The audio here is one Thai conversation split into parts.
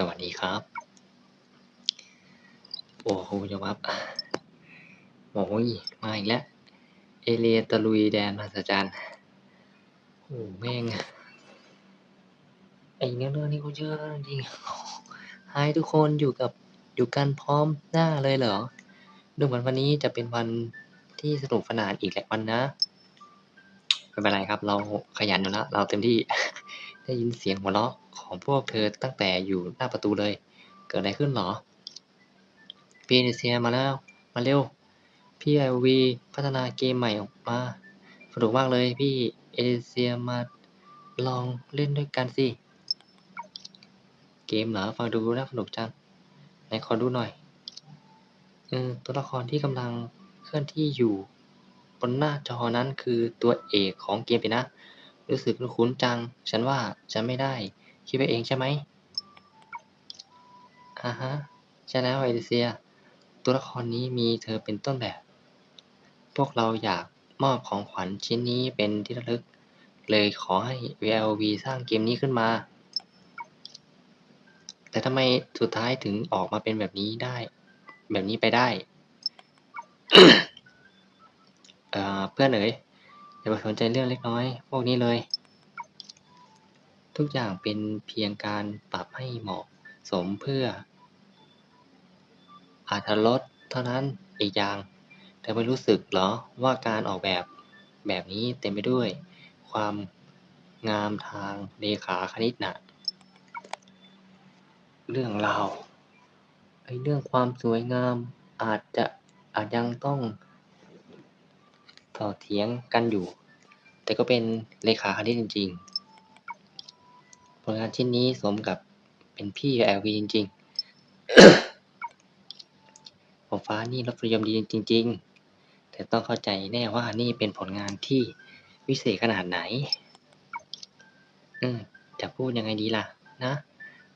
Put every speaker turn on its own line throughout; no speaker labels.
สวัสดีครับ โอ้โหจะวับโอ้ยมาอีกแล้ว เอเลียตะลุยแดนมหัศจรรย์โอ้แม่งไอ้เนื้อเรื่องนี้ก็เยอะจริงๆให้ทุกคนอยู่กับอยู่กันพร้อมหน้าเลยเหรอ ดูเหมือนวันนี้จะเป็นวันที่สนุกสนานอีกแหละวันนะไม่เป็นไรครับ เราขยันอยู่แล้วเราเต็มที่ ได้ยินเสียงหัวเราะของพวกเธอตั้งแต่อยู่หน้าประตูเลย เกิดอะไรขึ้นหรอพี่เอเซียมาแล้ว มาเร็ว พี่ไอวีพัฒนาเกมใหม่ออกมา สนุกมากเลยพี่เอเชียมาลองเล่นด้วยกันสิ เกมเหรอ ฟังดูน่าสนุกจัง ไหนขอดูหน่อยเออตัวละครที่กำลังเคลื่อนที่อยู่บนหน้าจอนั้นคือตัวเอกของเกมไปนะ รู้สึกคุ้นจัง ฉันว่าฉันไม่ได้ คิดไปเองใช่ไหมอ่าฮะ ใช่แล้วเอลิเซีย ตัวละครนี้มีเธอเป็นต้นแบบ พวกเราอยากมอบของขวัญชิ้นนี้เป็นที่ระลึก เลยขอให้ VLV สร้างเกมนี้ขึ้นมา แต่ทำไมสุดท้ายถึงออกมาเป็นแบบนี้ได้ แบบนี้ไปได้เเพื่อนเอ๋ย อย่าไปสนใจเรื่องเล็กน้อย พวกนี้เลย ทุกอย่างเป็นเพียงการปรับให้เหมาะสมเพื่ออรรถรสเท่านั้นอีกอย่างเธอไม่รู้สึกเหรอว่าการออกแบบแบบนี้เต็มไปด้วย ความงามทางเลขาคณิตน่ะเรื่องราวไอ้เรื่องความสวยงามอาจจะอาจยังต้อง ต่อเถียงกันอยู่ แต่ก็เป็นเลขาคณิตจริง ๆ ผลงานชิ้นนี้สมกับเป็นพี่ LV จริงๆผมฟ้านี่รสนิยมดีจริง ๆ แต่ต้องเข้าใจแน่ว่านี่เป็นผลงานที่วิเศษขนาดไหน อืมจะพูดยังไงดีล่ะ นะ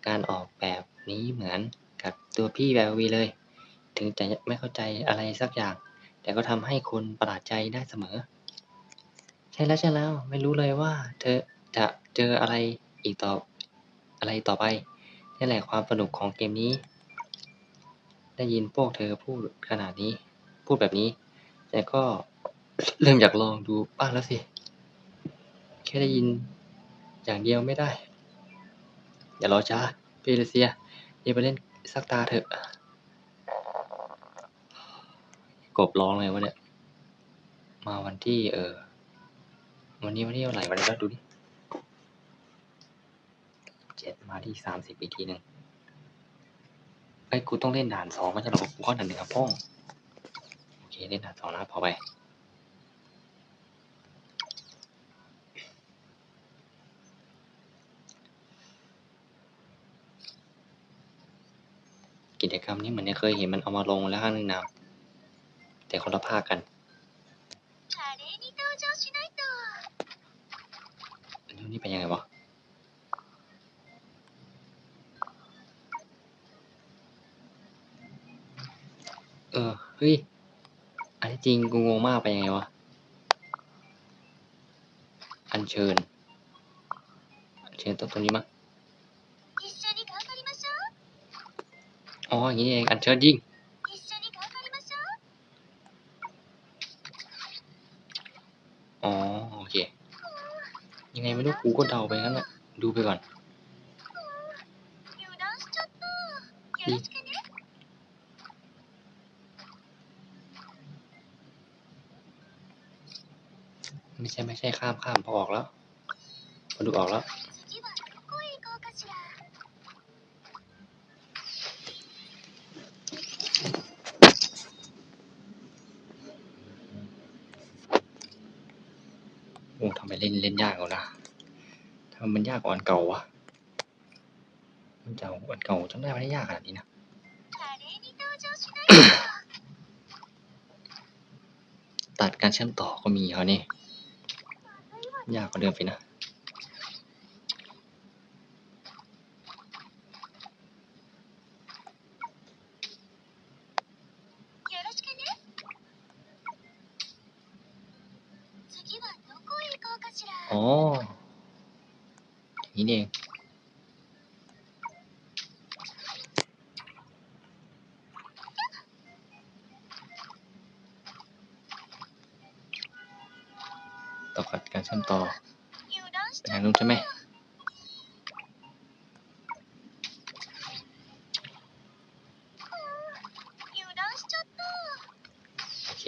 การออกแบบนี้เหมือนกับตัวพี่ LV เลย ถึงจะไม่เข้าใจอะไรสักอย่าง แต่ก็ทำให้คนประหลาดใจได้เสมอ ใช่แล้วใช่แล้ว ไม่รู้เลยว่า เธอจะเจออะไรอีกต่ออะไรต่อไปนี่แหละความสนุกของเกมนี้ ได้ยินพวกเธอพูดขนาดนี้ พูดแบบนี้ แต่ก็เริ่มอยากลองดูบ้างแล้วสิ แค่ได้ยินอย่างเดียวไม่ได้ อย่ารอช้าเปเรเซียเดี๋ยวไปเล่นสักตาเถอะ กบร้องเลยวะเนี่ย มาวันที่ เออ วันนี้วันที่เท่าไหร่วันนี้ก็ดูดิเจ็ดมาที่สามสิบอีกทีหนึ่งไอ้ยกูต้องเล่นด่านสองไม่ใช่หรอกูเข้าด่านหนึ่งครับพ่องโอเคเล่นด่านสองนะพอไปกิจกรรมนี้เหมือนจะเคยเห็นมันเอามาลงแล้วครั้งหนึงนะ แต่คนละภาคกันนี่เป็นยังไงวะเออ เฮ้ย อันที่จริงกูงงมากไปยังไงวะ อันเชิญเชิญตรงตรงนี้มั้งอ๋อ อย่างนี้เอง อันเชิญยิง อ๋อโอเค ยังไงไม่รู้กูก็เดาไปงั้นแหละดูไปก่อนไม่ใช่ไม่ใช่ข้ามข้ามพอออกแล้วพอดูออกแล้วำไมเล่นเล่นยากเอานะทำไมมันยากกว่าอันเก่าวะ มันจะอันเก่าจำได้ไม่ได้ยากขนาดนี้นะตัดการเชื่อมต่อก็มีเขานี่ยากกว่าเดิมไปนะ
ต่
อขัดการเชื่อมต่อไปทางนู้นใช่ไหมโอเค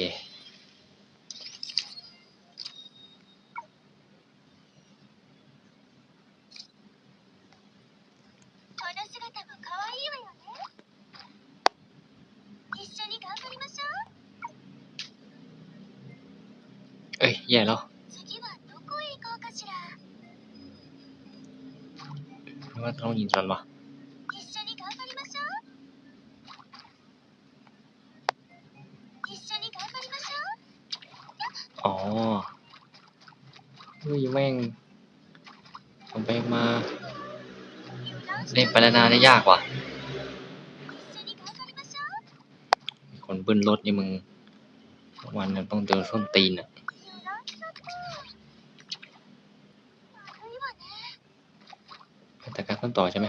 เอ้ยแย่แล้ว ต้องยิงกันวะอ๋อเฮ้ยแม่งผมไปมา เล่นปรนาได้ยากว่ะ คนบึ้นรถนี่มึงวันนึงต้องเดินส้นตีนอะ้นต่อใช่ไหม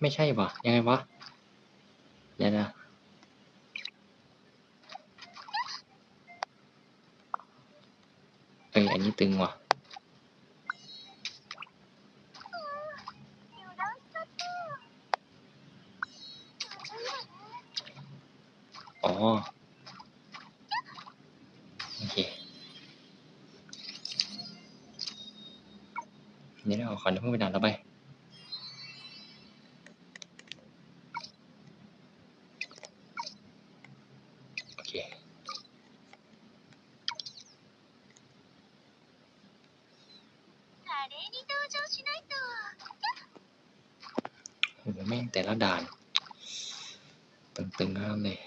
ไม่ใช่ปะยังไงวะอย่านะเอ้ยอันนี้ตึงว่ะ ละด่านตึงๆทั้งนั้นเลย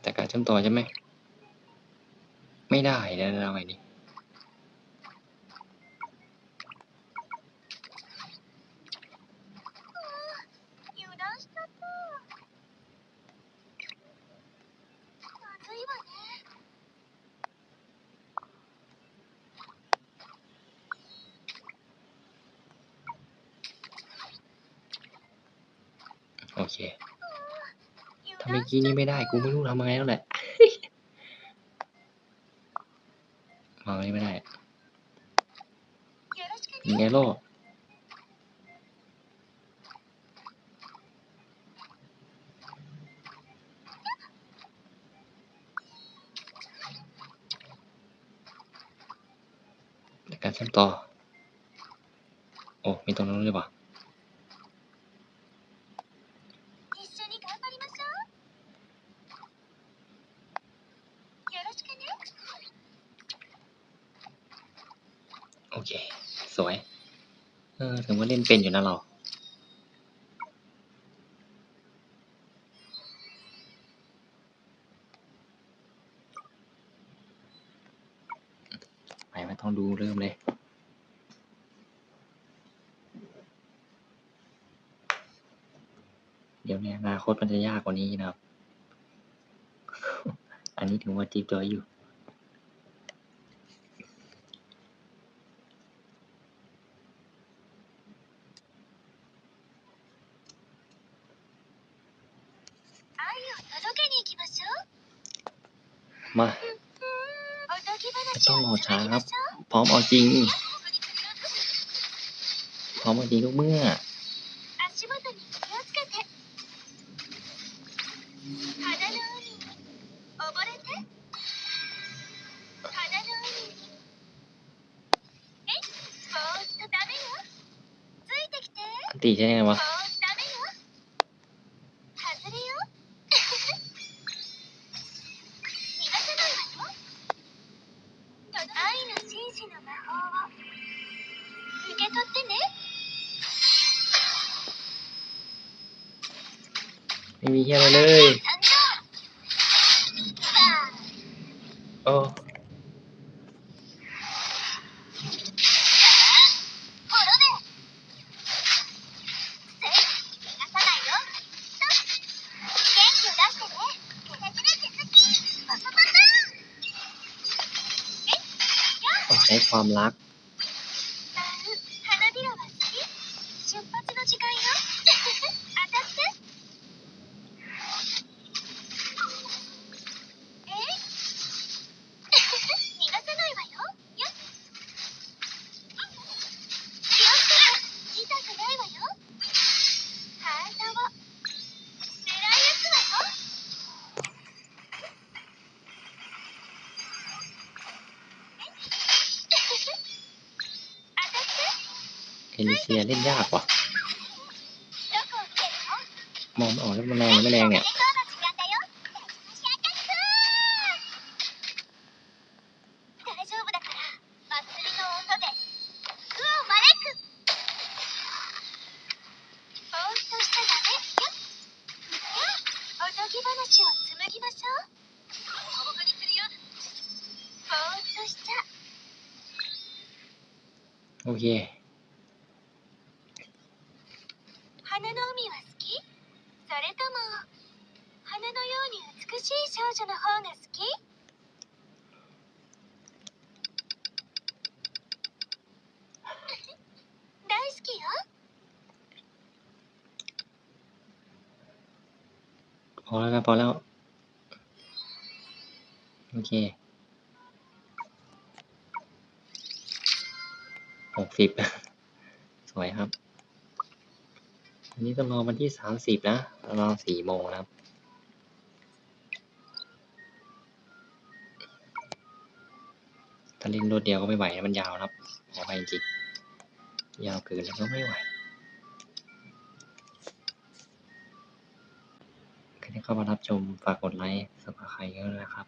แต่การเชื่อมต่อใช่ไหม ไม่ได้แล้วเราไงนี่ เคทำไมกี้นี้ไม่ได้ กูไม่รู้ทำยังไงแล้วแหละมองไม่ได้ยังไงล่ะการเชื่อมต่อ โอ้ มีตรงนั้นด้วยปะ เค สวย เออถึงว่าเล่นเป็นอยู่นะเรา ไปไม่ต้องดูเริ่มเลยเดี๋ยวในอนาคตมันจะยากกว่านี้นะครับ อันนี้ถือว่าจีบจอยอยู่
届けに行きましょう
มา
おとぎ話
ต้องรอ
を
ช้า
紡ぎ
ครั
ま
บ
しょう
พร้อมเอาจริง พร้อมเอาจริงทุกเมื่อ
足元に気をつけて
ơi ơ oh. ใช้
ความรัก
นดิ
เชียเล่นยากว่ะมองไม่ออกแล้วมันแรงไม่แรงเนี่ยโอเค อแล้วนะพอแล้ว โอเคหกสิบสวยครับ อันนี้ต้องรอวันที่สามสิบนะรอสี่โมงนะครับถ้าเล่นรวดเดียวก็ไม่ไหวนะมันยาวครับยาวไปจริงยาวเกินแล้วก็ไม่ไหว ที่เข้ามารับชม ฝากกดไลค์สับสไครกันด้วยนะครับ